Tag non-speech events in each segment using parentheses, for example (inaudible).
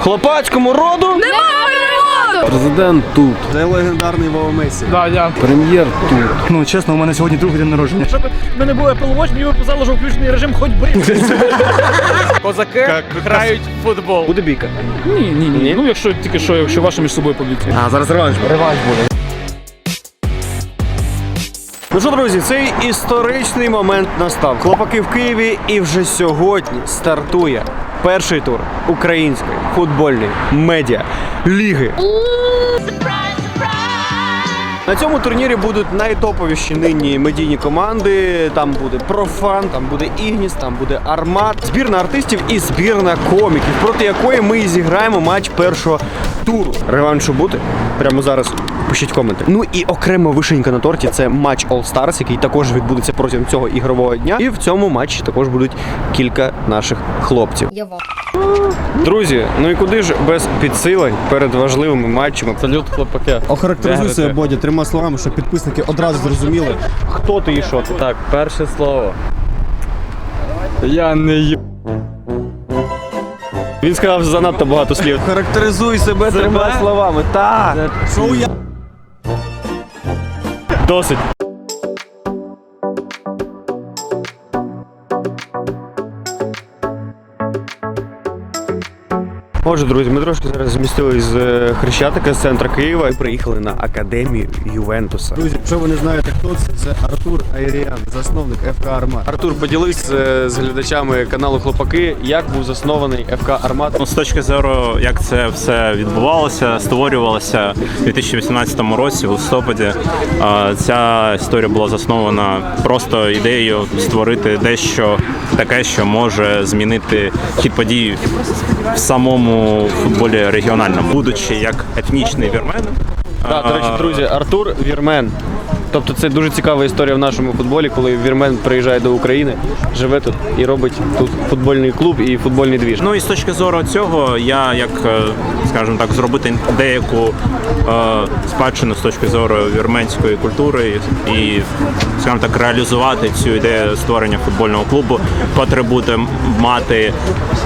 Хлопацькому роду Президент тут, це легендарний Вова Месі. Да, я. прем'єр тут. Ну чесно, у мене сьогодні другий день народження. Щоб в мене було Apple Watch, мені б показало, що включений режим хоч би. (laughs) Козаки грають в футбол. Буде бійка. Ні, ні, ні. Ну якщо тільки що, якщо ваші між собою поб'ються. А, зараз реванш. Реванш буде. Ну що, друзі, цей історичний момент настав. Хлопаки в Києві і вже сьогодні стартує перший тур української футбольної медіа ліги. На цьому турнірі будуть найтоповіші нині медійні команди. Там буде Профан, там буде Ігніс, там буде Армат, збірна артистів і збірна коміків, проти якої ми зіграємо матч першого туру. Реваншу буде прямо зараз. Пишіть коменти. Ну і окрема вишенька на торті це матч All Stars, який також відбудеться протягом цього ігрового дня. І в цьому матчі також будуть кілька наших хлопців. Я вам. Друзі, ну і куди ж без підсилень перед важливими матчами? Салют, хлопаки. Охарактеризуй себе, Бодя, трьома словами, щоб підписники одразу зрозуміли. Хто ти і що ти? Так, перше слово. Я не ю. Він сказав занадто багато слів. Характеризуй себе Трьома словами. Так. Досить. Отже, друзі, ми трошки зараз змістились з е, Хрещатика, з центра Києва і приїхали на академію Ювентуса. Друзі, якщо ви не знаєте, хто це, це Артур Айріан, засновник ФК Армат. Артур, поділись е, з глядачами каналу Хлопаки, як був заснований ФК Армат. Ну, з точки зору, як це все відбувалося, створювалося у 2018 році, в листопаді. Ця історія була заснована просто ідеєю створити дещо таке, що може змінити хід подій в самому футболі регіональному, будучи як етнічний вірмен. Так, до речі, друзі, Артур Вірмен. Тобто це дуже цікава історія в нашому футболі, коли Вірмен приїжджає до України, живе тут і робить тут футбольний клуб і футбольний двіж. Ну і з точки зору цього, я як, е, скажімо так, зробити деяку е, спадщину з точки зору вірменської культури і, скажімо так, реалізувати цю ідею створення футбольного клубу, котрий буде мати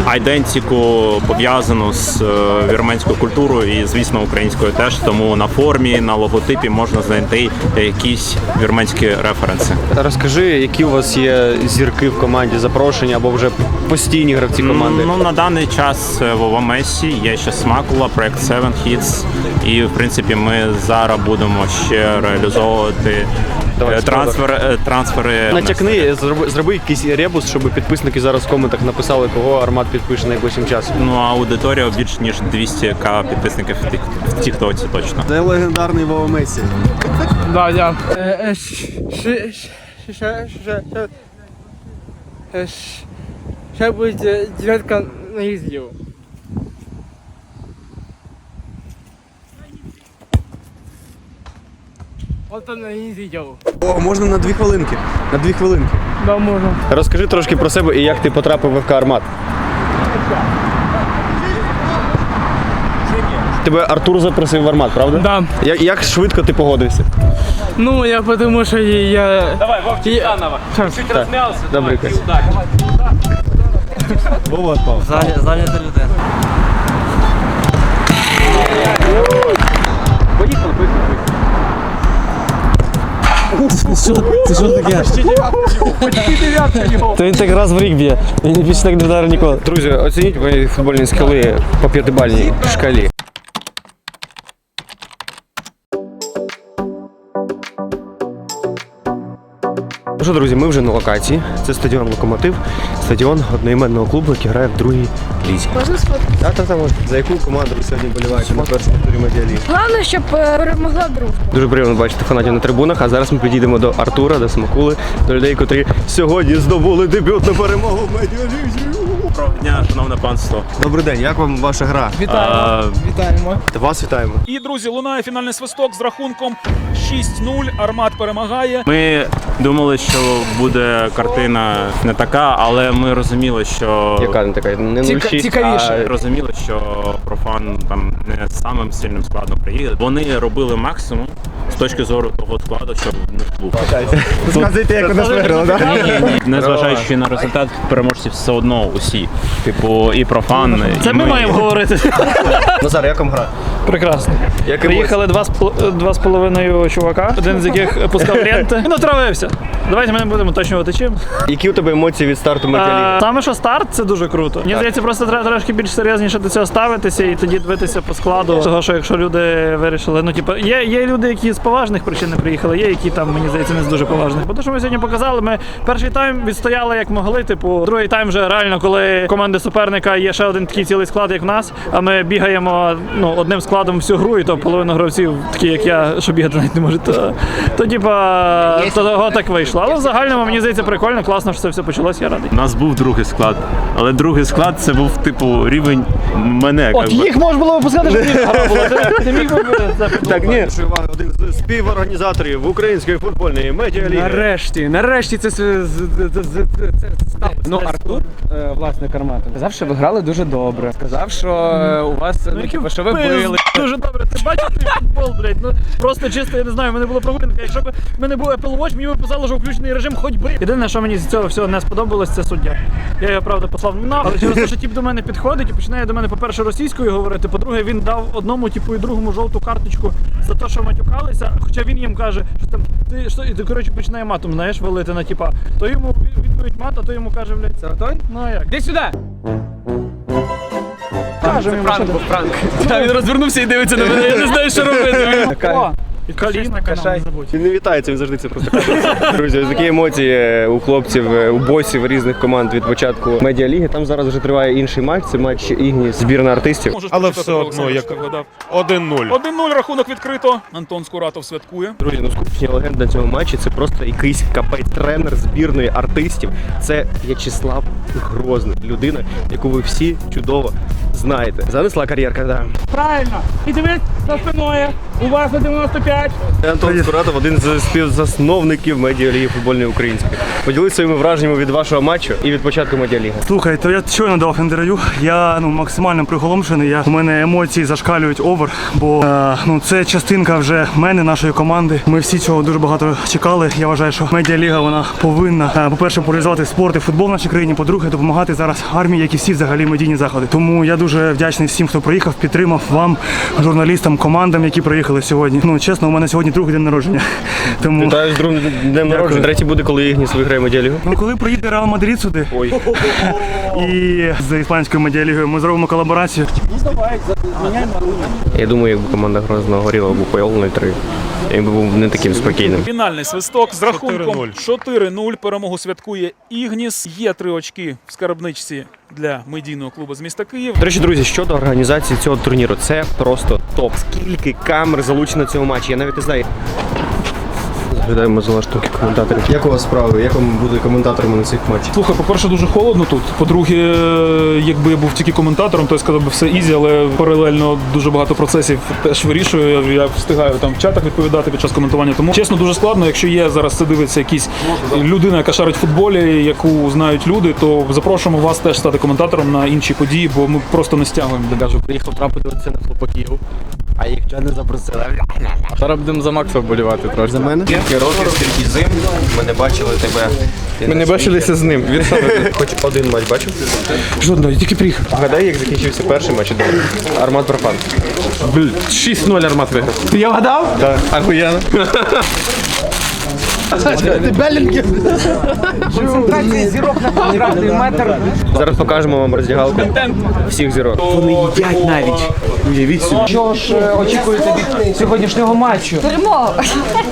айдентику пов'язану з е, вірменською культурою і, звісно, українською теж. Тому на формі, на логотипі можна знайти якісь вірменські референси. Розкажи, які у вас є зірки в команді, запрошення або вже постійні гравці команди. Ну, на даний час це Вова Месі, є ще Смакула, проект Seven Hits. І в принципі ми зараз будемо ще реалізовувати Давай, е, трансфер, е, трансфери. Натякни, зроби, зроби якийсь ребус, щоб підписники зараз в коментах написали, кого Армат підпише найближчим часом. Ну, а аудиторія більш ніж 200 к підписників в Тік- в Тіктоці точно. Це легендарний Вова Месі. Да, я. Ще буде дев'ятка на їздів. От там на їздів. О, можна на дві хвилинки. На дві хвилинки. Да, можна. Розкажи трошки про себе і як ти потрапив в ФК Армат. Тебе Артур запросив в Армат, правда? Да. Як, як швидко ти погодився? Ну, я потому що я... Давай, Вовчик заново. Чуть розм'явся. Добре, давай, і Кась. удачі. Вова відпав. Зайнята людина. Це що таке? То він так раз в рік б'є. Він більше так не вдарив ніколи. Друзі, оцініть мої футбольні скіли по п'ятибальній шкалі. Ну що, друзі, ми вже на локації. Це стадіон Локомотив, стадіон одноіменного клубу, який грає в другій лізі. Можна сфоткати? Так, так, так, можна. За яку команду ви сьогодні боліваєте на першому турі медіалі? Головне, щоб е, перемогла дружба. Дуже приємно бачити фанатів на трибунах. А зараз ми підійдемо до Артура, до Смакули, до людей, котрі сьогодні здобули дебютну перемогу в медіалізі. Доброго дня, шановне панство. Добрий день, як вам ваша гра? Вітаємо. Вітаємо. Та вас вітаємо. І друзі, лунає фінальний свисток з рахунком 6-0. Армат перемагає. Ми думали, що буде картина не така, але ми розуміли, що Яка не така? Не Ціка- 0,6, цікавіше. а розуміли, що профан там не самим сильним складом приїде. Вони робили максимум з точки зору того складу, що в них був. Сказуйте, як у нас виграло, так? Незважаючи на результат, переможці все одно усі. Типу, і профан. Це і ми маємо говорити. Назар, як вам гра? Прекрасно. Приїхали два з, пол- два з половиною чувака, один з яких пускав (laughs) ленти. Він отравився. Давайте ми не будемо уточнювати чим. Які у тебе емоції від старту медіаліги? А, Саме що старт це дуже круто. Мені здається, просто треба трошки більш серйозніше до цього ставитися і тоді дивитися по складу. Того, що якщо люди вирішили, ну типу, є, є люди, які з поважних причин не приїхали, є які там, мені здається, не з дуже поважних. Бо те, що ми сьогодні показали, ми перший тайм відстояли як могли. Типу, другий тайм вже реально, коли команди суперника є ще один такий цілий склад, як в нас. А ми бігаємо ну, одним складом всю гру, і то половина гравців, такі як я, що бігати навіть не можуть, то, то типа, то того так вийшло. Але в загальному мені здається прикольно, класно, що це все почалося. Я радий. У нас був другий склад, але другий склад це був типу рівень мене. От їх можна було випускати, щоб їх гра була. Ти, міг би Так, ні. Один з співорганізаторів української футбольної медіаліги. Нарешті, нарешті це, це, це, це, це сталося. Ну, Артур, е, власник Армату, сказав, що ви грали дуже добре. Сказав, що е, у вас ну, типу, що ви били. Дуже добре. Ти бачив цей футбол, блядь. Ну просто чисто, я не знаю, в мене було прогулянка. Якщо б в мене був Apple Watch, мені б писало, що включений режим хоч би. Єдине, що мені з цього всього не сподобалось, це суддя. Я його правда послав на, але через те, що тіп до мене підходить і починає до мене, по-перше, російською говорити. По-друге, він дав одному типу і другому жовту карточку за те, що матюкалися. Хоча він їм каже, що там ти що і ти коротше починає матом, знаєш, валити на типа. То йому відповідь мат, а то йому каже, блядь, Це той? ну а як? Іди сюди! Каже Це йому, Франк був Франк. Та він розвернувся і дивиться на мене, я не знаю, що робити. О, коліна канал не забудь. Він не вітається, він завжди це просто каже. Друзі, ось такі емоції е, у хлопців, е, у босів різних команд від початку медіаліги. Там зараз вже триває інший матч. Це матч Ігні, збірна артистів. Можеш Але все одно, як- що ти вгадав. 1-0. 1-0 рахунок відкрито. Антон Скуратов святкує. Друзі, ну скупчення легенд на цьому матчі це просто якийсь капець тренер збірної артистів. Це В'ячеслав Грозний, людина, яку ви всі чудово знаєте. Занесла кар'єрка, да. Правильно. І дивись за спиною. У вас на 95. Це Антон Скуратов, один з співзасновників медіаліги футбольної української. Поділись своїми враженнями від вашого матчу і від початку медіаліги. Слухай, то я щойно дав інтерв'ю. Я ну максимально приголомшений. Я у мене емоції зашкалюють овер, бо е, ну це частинка вже мене, нашої команди. Ми всі цього дуже багато чекали. Я вважаю, що медіаліга вона повинна, е, по-перше, популяризувати спорт і футбол в нашій країні. По-друге, допомагати зараз армії, як і всі взагалі медійні заходи. Тому я дуже вдячний всім, хто приїхав, підтримав вам, журналістам, командам, які приїхали сьогодні. Ну чесно, у мене сьогодні другий день народження. (laughs) Тому Вітаю з другим днем народження. Третій буде, коли Ігніс виграє медіалігу. Ну, коли приїде Реал Мадрид сюди Ой. і з іспанською медіалігою ми зробимо колаборацію. Я думаю, якби команда Грозного горіла був по 0-3, він би був не таким спокійним. Фінальний свисток з рахунком 4-0. 4-0. Перемогу святкує Ігніс. Є три очки в скарбничці для медійного клубу з міста Київ. До речі, друзі, щодо організації цього турніру, це просто топ. Скільки камер залучено цього матчі? Я навіть не знаю. Згадаємо за штуки коментаторів. Як у вас справи? Як вам бути коментаторами на цих матчах? Слухай, по-перше, дуже холодно тут. По-друге, якби я був тільки коментатором, то я сказав би все ізі, але паралельно дуже багато процесів теж вирішую. Я встигаю там в чатах відповідати під час коментування. Тому чесно, дуже складно. Якщо є зараз це дивиться якісь людина, яка шарить в футболі, яку знають люди, то запрошуємо вас теж стати коментатором на інші події, бо ми просто не стягуємо. Кажу, приїхав трапити це на хлопаків, а їх чого не запросили. Зараз будемо за Макса вболівати трошки. За мене? Скільки років, скільки зим, ми не бачили тебе. Ти Ми не бачилися з ним. Він сам Хоч один матч бачив? жодного, я тільки приїхав. Гадай, як закінчився перший матч. Армат Профан. Блін, 6-0 армат виграв. Ти Я вгадав? Так, ахуєнно. Концентрація зірок на квадратний метр. Зараз покажемо вам роздягалку всіх зірок. Вони Їдять навіть. Уявіть собі. Що ж очікується очікуєте від сьогоднішнього матчу? Перемогу.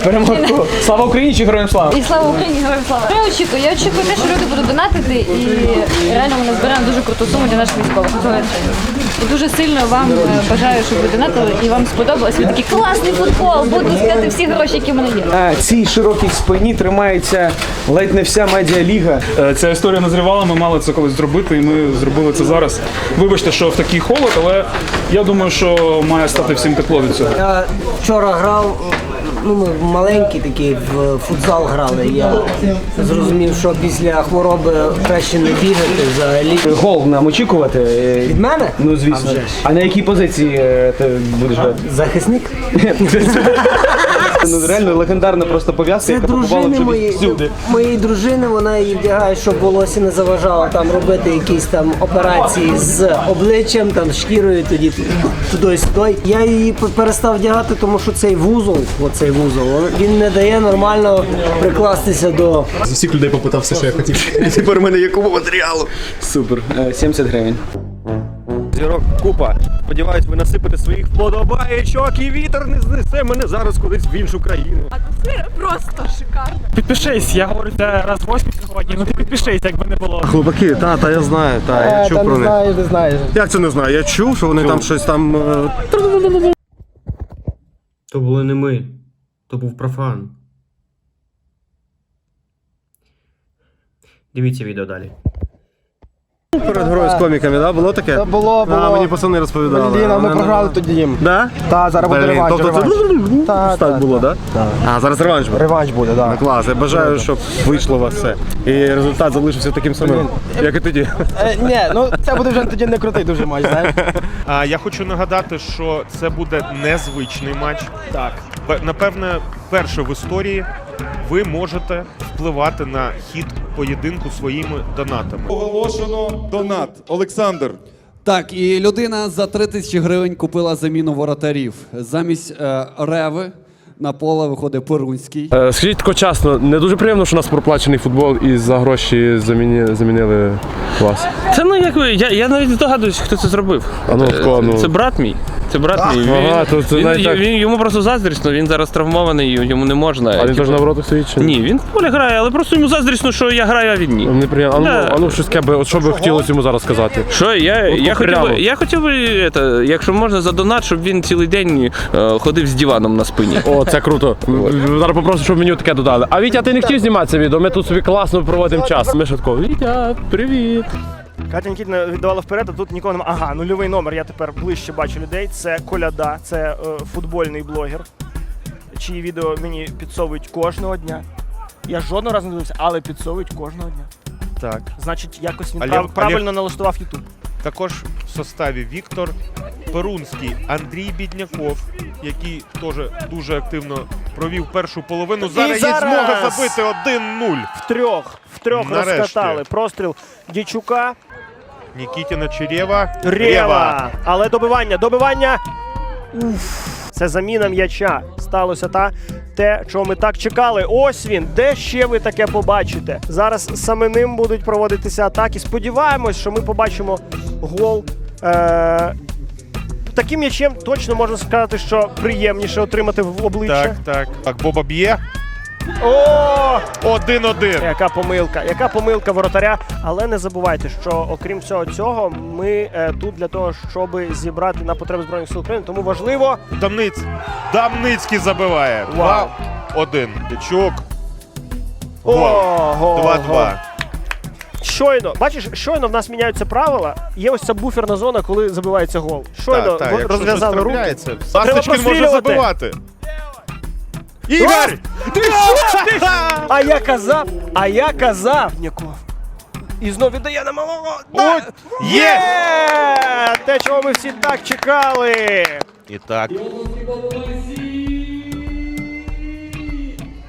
Перемогу. Слава Україні чи героям слава? І слава Україні, героям слава. Я очікую? Я очікую те, що люди будуть донатити і реально ми назбираємо дуже круту суму для наших військових. І дуже сильно вам е, бажаю, щоб ви донатили і вам сподобалось. Ви такий класний футбол, буду скидати всі гроші, які в мене є. Цій широкій спині тримається ледь не вся медіаліга. Е, Ця історія назрівала, ми мали це колись зробити, і ми зробили це зараз. Вибачте, що в такий холод, але я думаю, що має стати всім тепло від цього. Я вчора грав, ну ми маленькі такі в футзал грали. Я зрозумів, що після хвороби краще не бігати взагалі. Гол нам очікувати. е, Від мене? Ну А звісно. вже ж. А на якій позиції е, ти будеш грати? Захисник? (laughs) Це ну, реально легендарна просто пов'язка, Це яка побувала дружини вже всюди. моєї дружини, вона її вдягає, щоб волосся не заважало там робити якісь там операції з обличчям, там шкірою, тоді туди-сюди. Я її п- перестав вдягати, тому що цей вузол, оцей вузол, він не дає нормально прикластися до З усіх людей попитав все, що я хотів. Тепер у мене якого матеріалу. Супер. Е, 70 гривень. Зірок купа. Сподіваюсь, ви насипите своїх вподобаєчок і вітер не знесе мене зараз кудись в іншу країну. Підпишись, я говорю це раз восьмий сьогодні. Ну ти підпишись, якби не було. Хлопаки, та, та я знаю, та, я чув про них. знаю, не знаєш. Як це не знаю? Я чув, що вони там щось там. е, То були не ми. То був профан. Дивіться відео далі. Перед грою з коміками, да? Було таке? Та було, було. А, мені пацани розповідали. Блін, а ми програли тоді їм. Да? Та, зараз буде Блін, реванш. тобто реванш. це Та, так та, було, да? А, зараз реванш буде. Реванш буде, Ну, так. клас, я бажаю, щоб вийшло у вас все. І результат залишився таким самим, як і тоді. Е, ні, ну це буде вже тоді не крутий дуже матч, знаєш. А я хочу нагадати, що це буде незвичний матч. Так. Напевне, перше в історії ви можете впливати на хід поєдинку своїми донатами. Оголошено донат. Олександр. Так, і людина за 3 тисячі гривень купила заміну воротарів. Замість е, Реви на поле виходить Перунський. Е, Скажіть тако чесно, не дуже приємно, що у нас проплачений футбол і за гроші заміні, замінили вас. Це ну як ви, я, я навіть не здогадуюся, хто це зробив. А ну, тако, ну. Це брат мій. Це брат мій. Ага, то це він, навіть так. він, йому просто заздрісно, він зараз травмований, йому не можна. А він Типу, теж на воротах стоїть чи Ні, він в полі грає, але просто йому заздрісно, що я граю, а він ні. Неприємно. А ну, Да. а ну щось таке, би- от що би хотілося йому зараз сказати? Що я, я, хотів, би, я хотів би, это, якщо можна, за донат, щоб він цілий день е, ходив з диваном на спині. О, це круто. Зараз попрошу, щоб мені таке додали. А Вітя, ти не хотів знімати це відео? Ми тут собі класно проводимо час. Ми швидко. Вітя, привіт. Катя Нікітна віддавала вперед, а тут нікого немає. Ага, нульовий номер. Я тепер ближче бачу людей. Це Коляда, це е, футбольний блогер, чиї відео мені підсовують кожного дня. Я жодного разу не дивився, але підсовують кожного дня. Так. Значить, якось він Олег- прав- Олег- правильно налаштував Ютуб. Також в составі Віктор Перунський, Андрій Бідняков, який теж дуже активно провів першу половину. Зараз, зараз! є змога забити 1-0. В трьох, в трьох Нарешті. розкатали. Простріл Дічука, Нікітіна Черєва. Рева. Але добивання, добивання. Уф. Це заміна м'яча. Сталося та те, чого ми так чекали. Ось він. Де ще ви таке побачите? Зараз саме ним будуть проводитися атаки. Сподіваємось, що ми побачимо гол. Е- Таким м'ячем точно можна сказати, що приємніше отримати в обличчя. Так, так. Так, Боба б'є. О! 1-1. Яка помилка, яка помилка воротаря. Але не забувайте, що окрім всього цього, ми е, тут для того, щоб зібрати на потреби збройних сил України. Тому важливо. Дамниць. Дамницький забиває. Вау. 2-1. Дячук. О, Гол. гол, 2-2. Щойно, бачиш, щойно в нас міняються правила. Є ось ця буферна зона, коли забивається гол. Щойно Так, так, розв'язали руки. трапляється, Ласточкин може забивати. Ігор! А я казав, а я казав, Ніков. І знов віддає на малого. Да. От, є! Те, чого ми всі так чекали. І так.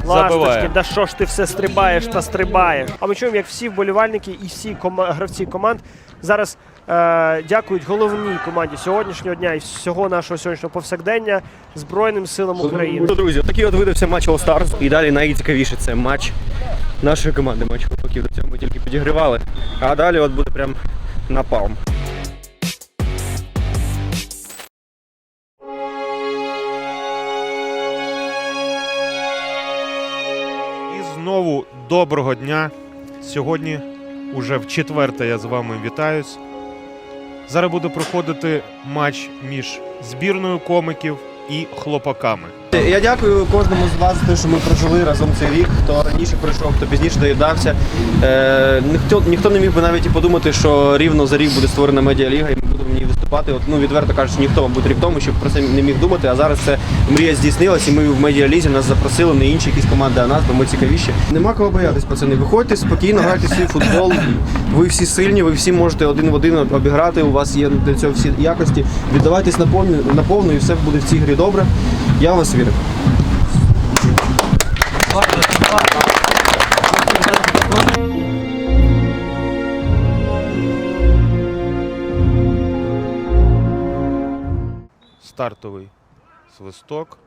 Ласточки, да що ж ти все стрибаєш та стрибаєш. А ми чуємо, як всі вболівальники і всі гравці команд зараз е, дякують головній команді сьогоднішнього дня і всього нашого сьогоднішнього повсякдення Збройним силам України. Ну, друзі, такий от видався матч All Stars. І далі найцікавіше це матч нашої команди. Матч хлопаків. До цього ми тільки підігрівали. А далі от буде прям напалм. Доброго дня. Сьогодні уже в четверте я з вами вітаюсь. Зараз буде проходити матч між збірною комиків і хлопаками. Я дякую кожному з вас за те, що ми прожили разом цей рік. Хто раніше прийшов, хто пізніше доєднався. Е, ніхто, ніхто не міг би навіть і подумати, що рівно за рік буде створена медіаліга і ми будемо в ній виступати. От, ну, відверто кажучи, ніхто, мабуть, рік тому, щоб про це не міг думати. А зараз це мрія здійснилась, і ми в медіалізі нас запросили не інші якісь команди, а нас, бо ми цікавіші. Нема кого боятись, пацани. Виходьте спокійно, грайте свій футбол. Ви всі сильні, ви всі можете один в один обіграти. У вас є для цього всі якості. Віддавайтесь на повну, на повну і все буде в цій грі добре. Я вас вірю. Стартовий свисток.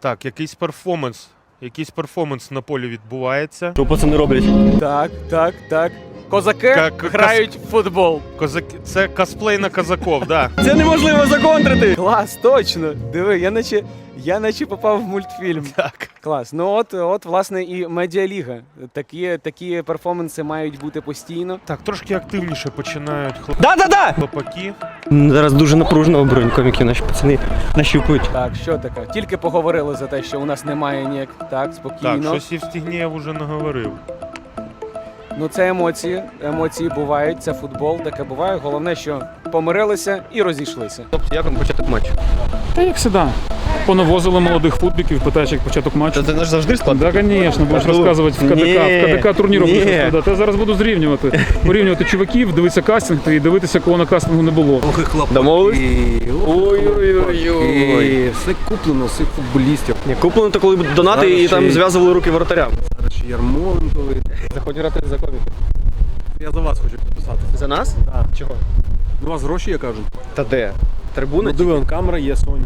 Так, якийсь перформанс. Якийсь перформанс на полі відбувається. Що пацани роблять? Так, так, так. Козаки Ка- ка- грають в футбол. Козаки... Це косплей на козаков, да. (laughs) Це неможливо законтрити! Клас, точно. Диви, я наче, я наче попав в мультфільм. Так. Клас. Ну от, от власне, і медіаліга. Такі, такі перформанси мають бути постійно. Так, трошки активніше починають хлоп... Да-да-да! хлопаки. Зараз дуже напружена оборонь коміків, наші пацани нащупують. Так, що таке? Тільки поговорили за те, що у нас немає ніяк. Так, Так, спокійно. щось Євстігнєєв вже наговорив. Ну це емоції. Емоції бувають, це футбол, таке буває. Головне, що помирилися і розійшлися. Тобто, як вам початок матчу? Та як завжди. Понавозили молодих футбіків, питаєш, як початок матчу. Це ж завжди складно. Так, звісно, будеш Ну, розказувати в КДК. ні, В КДК турніру будеш розповідати. Я зараз буду зрівнювати. Порівнювати чуваків, дивитися кастинг і дивитися, кого на кастингу не було. Домовились? Ой-ой-ой. Все куплено, всіх футболістів. Ні, куплено то коли донати Зараз і ще там зв'язували руки воротарям. Зараз ще Ярмоленко. Заходь грати за коміки. Я за вас хочу підписати. За нас? Так. Чого? Ну, у вас гроші, я кажу. Та де? Трибуна? Ну, диви, камера є, Соня.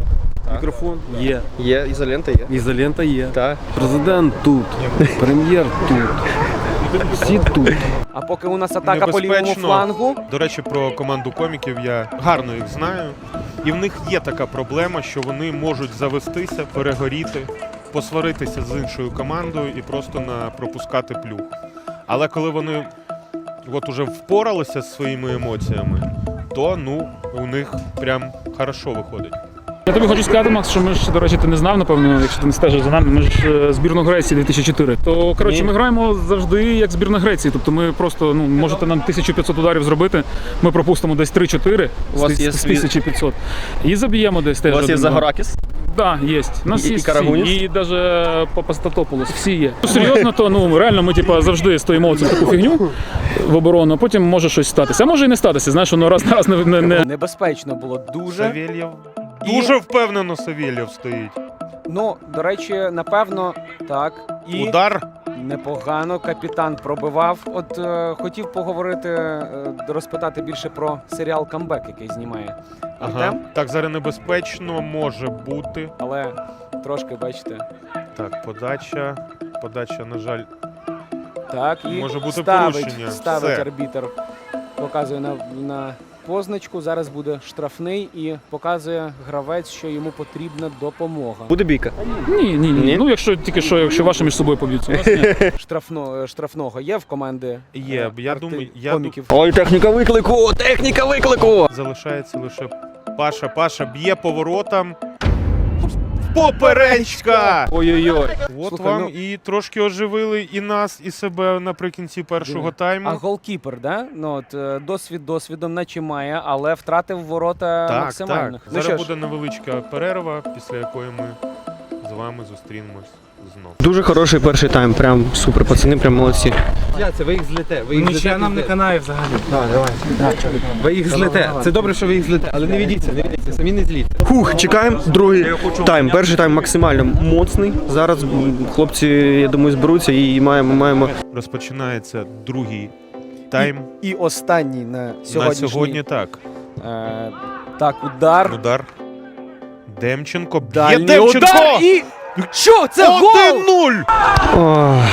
Мікрофон є. Є, ізолента є. Ізолента є. Так. Президент тут. Прем'єр тут. Всі тут. А поки у нас атака по лівому Небезпечно. флангу. До речі, про команду коміків я гарно їх знаю. І в них є така проблема, що вони можуть завестися, перегоріти, посваритися з іншою командою і просто на пропускати плюх. Але коли вони от уже впоралися з своїми емоціями, то ну у них прям хорошо виходить. Я тобі хочу сказати, Макс, що ми ж, до речі, ти не знав, напевно, якщо ти не стежиш за нами, ми ж е, збірну Греції 2004. То коротше, ми граємо завжди як збірна Греції. Тобто ми просто ну можете нам 1500 ударів зробити. Ми пропустимо десь 3-4 У вас з, є з свій- 1500. І заб'ємо десь У теж. вас є один-два. Загоракіс? Так, є. У нас І- є і всі. Карагуніс? І навіть Папастатополос, всі є. Ну, серйозно, то ну реально ми типа завжди стоїмо в таку фігню в оборону, а потім може щось статися. А може і не статися. Знаєш, воно раз на раз не, не, не Небезпечно було дуже. Савєлєв. Дуже впевнено Савєлєв стоїть. Ну, до речі, напевно, так. І Удар. непогано капітан пробивав. От е, хотів поговорити, е, розпитати більше про серіал Камбек, який знімає Ага. Артем, Так, зараз небезпечно може бути. але трошки бачите. Так, подача. Подача, на жаль, Так, і Може бути ставить, порушення. ставить Все. арбітер. Показує на, на позначку. Зараз буде штрафний і показує гравець, що йому потрібна допомога. Буде бійка. ні, ні, ні, Ні? Ну якщо тільки що, якщо ваші між собою поб'ються. У нас ні. Штрафно, штрафного є в команди Є, е, я арти- думаю- я коміків. Ой, техніка виклику! Техніка виклику! залишається лише Паша. Паша б'є поворотом. Поперечка! Ой-ой-ой. От Слухай, вам ну- і трошки оживили і нас, і себе наприкінці першого тайму. А голкіпер, да? Ну от е, досвід досвідом наче має, але втратив ворота так, максимально. так. Ну Зараз ж, буде невеличка перерва, після якої ми з вами зустрінемось. Дуже хороший перший тайм, прям супер, пацани, прям молодці. Це ви їх злете. Ви їх Нічия нам не канає взагалі. Так, давай. Ви їх злете. Це добре, що ви їх злете, але не ведіться, не ведіться, самі не зліть. Фух, чекаємо другий тайм. Перший тайм максимально моцний. Зараз м, хлопці, я думаю, зберуться і маємо, маємо. Розпочинається другий тайм. і останній на На сьогодні так. Е, так, удар. Удар. Демченко б'є Дальній Демченко! удар і... Що? Це гол! 1-0! Ох.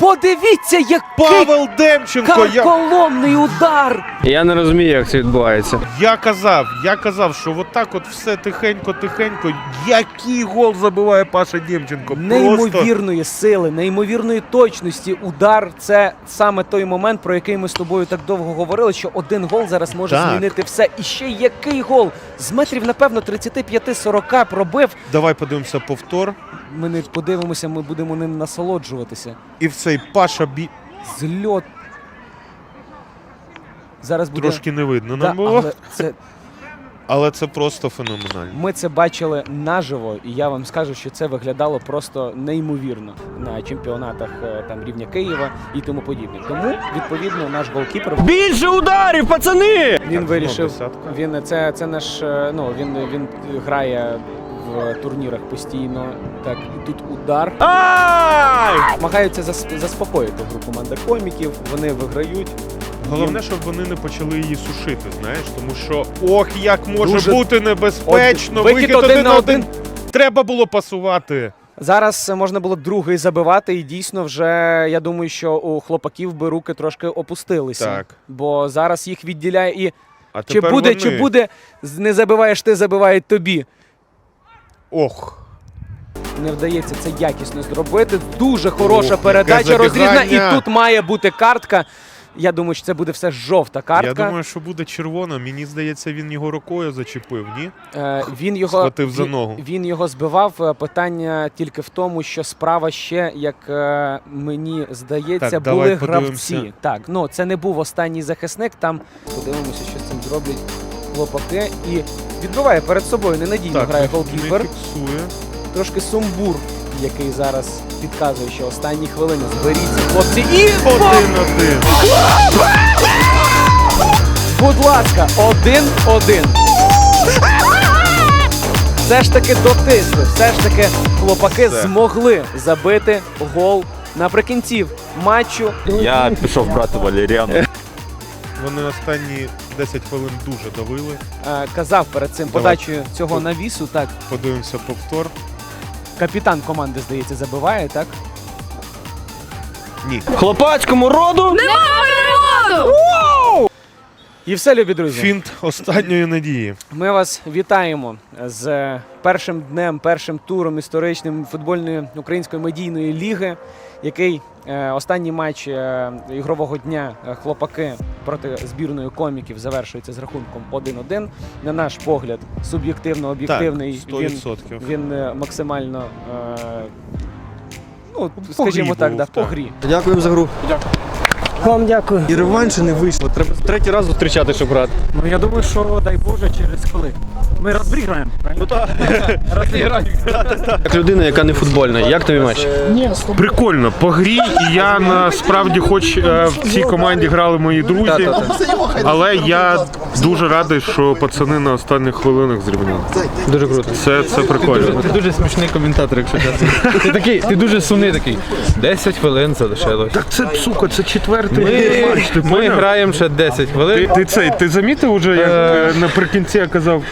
Подивіться, який Павел Демченко! Я, карколомний удар! Я не розумію, як це відбувається. я казав, я казав, що отак от все тихенько-тихенько. Який гол забиває Паша Демченко? Просто Неймовірної сили, неймовірної точності. Удар це саме той момент, про який ми з тобою так довго говорили, що один гол зараз може Так. змінити все. І ще який гол! З метрів, напевно, 35-40 пробив. Давай подивимося повтор. Ми не подивимося, ми будемо ним насолоджуватися. І в цей Паша бі... Зльот. Зараз буде. трошки не видно Да, нам було, але це але це просто феноменально. Ми це бачили наживо, і я вам скажу, що це виглядало просто неймовірно на чемпіонатах е, там рівня Києва і тому подібне. Тому відповідно наш голкіпер Більше ударів, пацани! він Так, вирішив. Він це, це наш е, ну він він грає в турнірах постійно. Так, і тут удар. Намагаються зас- заспокоїти гру команда коміків. Вони виграють. Головне, щоб вони не почали її сушити, знаєш, тому що ох, як може Дуже- бути небезпечно. Од- викид один на один. Треба було пасувати. Зараз можна було другий забивати, і дійсно вже я думаю, що у хлопаків би руки трошки опустилися. Так. Бо зараз їх відділяє і А чи тепер буде, вони. чи буде з- не забиваєш ти, забивають тобі. Ох. Не вдається це якісно зробити. Дуже хороша Ох, передача розрізна, і тут має бути картка. Я думаю, що це буде все жовта картка. Я думаю, що буде червона. Мені здається, він його рукою зачепив, ні? Е, він його Схватив за ногу. Він його збивав. Е, Питання тільки в тому, що справа ще, як е, мені здається, Так, були давай гравці. Так, ну це не був останній захисник. Там подивимося, що з цим зроблять хлопаки. І відбиває перед собою ненадійно Так, грає голкіпер. фіксує. Трошки сумбур, який зараз підказує, що останні хвилини зберіться, хлопці. І Один-один. Будь ласка, один-один. Все ж таки дотисли, все ж таки хлопаки Все. змогли забити гол наприкінці матчу. Я пішов брати Валеріану. Вони останні 10 хвилин дуже давили. Е, казав перед цим Давай. подачею цього навісу. Так, Подивимося повтор. капітан команди, здається, забиває, так? Ні. Хлопацькому роду І все, любі друзі. Фінт останньої надії. Ми вас вітаємо з першим днем, першим туром історичним футбольної української медійної ліги, який е, останній матч е, ігрового дня е, хлопаки проти збірної коміків завершується з рахунком 1-1. На наш погляд, суб'єктивно об'єктивний. Так, він, він максимально, ну, скажімо так, був, да, по грі. Дякуємо за гру. Вам дякую. І реваншу не вийшло. Треба третій раз зустрічати, щоб грати. Ну я думаю, що дай Боже, через коли. Ми раз в. Ну так. (laughs) (laughs) Як людина, яка не футбольна, як тобі матч? Прикольно, по грі, і я насправді, хоч е, в цій команді грали мої друзі, але я дуже радий, що пацани на останніх хвилинах зрівняли. Дуже круто. Це, це прикольно. Ти дуже смішний коментатор, якщо чесно. Ти такий, ти дуже сумний такий. 10 хвилин залишилось. Так це, сука, це четвертий Ми, матч, ти ми поняв? граємо ще 10 Ти, хвилин. ти цей, ти замітив уже, як е, наприкінці я казав,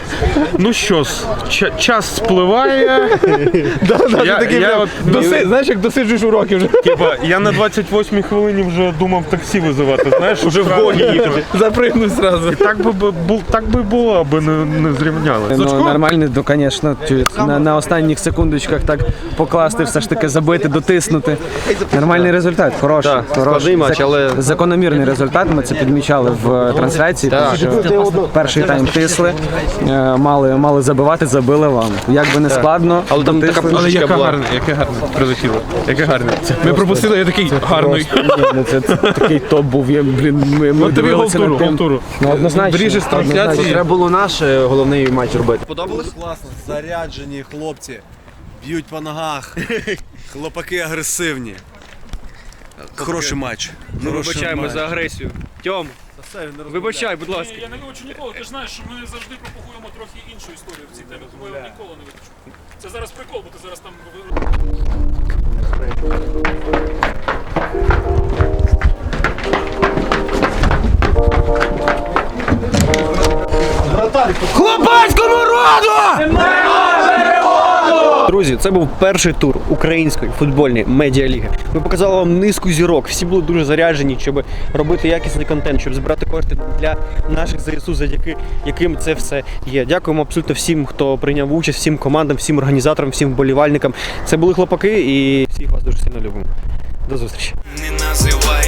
ну що ж, ча- час спливає. (laughs) Я- я от- Доси, знаєш, як досиджуєш уроки вже. Типа, я на 28-й хвилині вже думав таксі визивати, знаєш, уже в гоні їхати. Запригнув зразу. І так би, бу- бу- так би було, аби не, не зрівняли. Ну, нормально, ну, звісно, на, на останніх секундочках так покласти, все ж таки забити, дотиснути. Нормальний результат, хороший. Хороший. складний матч, Зак- Закономірний результат. Ми це підмічали в трансляції. тому що перший тайм тисли, е, мали, мали забивати, забили вам. Як би не складно, Але там така. Але яка була. гарна, яке гарне прилетіло. Яке гарне. Ми пропустили, я такий гарний. Ні, ну, це, це такий топ був. Я, блін, ми, ми тобі дивилися гол-туру, над Ну, однозначно. Бріжеш з трансляції. Треба було наш е, головний матч робити. Подобалось? Класно, заряджені хлопці, б'ють по ногах, (laughs) хлопаки агресивні. Хороший матч. Ми Хороший вибачаємо матч. за агресію. Тьом, вибачай, будь ласка. Я не вивчу ніколи. Ти ж знаєш, що ми завжди пропагуємо трохи іншу історію в цій темі, тому я ніколи не вивчу. Це зараз прикол, бо ти зараз там. Друзі, це був перший тур української футбольної медіаліги. Ми показали вам низку зірок. Всі були дуже заряджені, щоб робити якісний контент, щоб збирати кошти для наших ЗСУ, завдяки яким це все є. Дякуємо абсолютно всім, хто прийняв участь, всім командам, всім організаторам, всім вболівальникам. Це були хлопаки і всіх вас дуже сильно любимо. До зустрічі. Не називай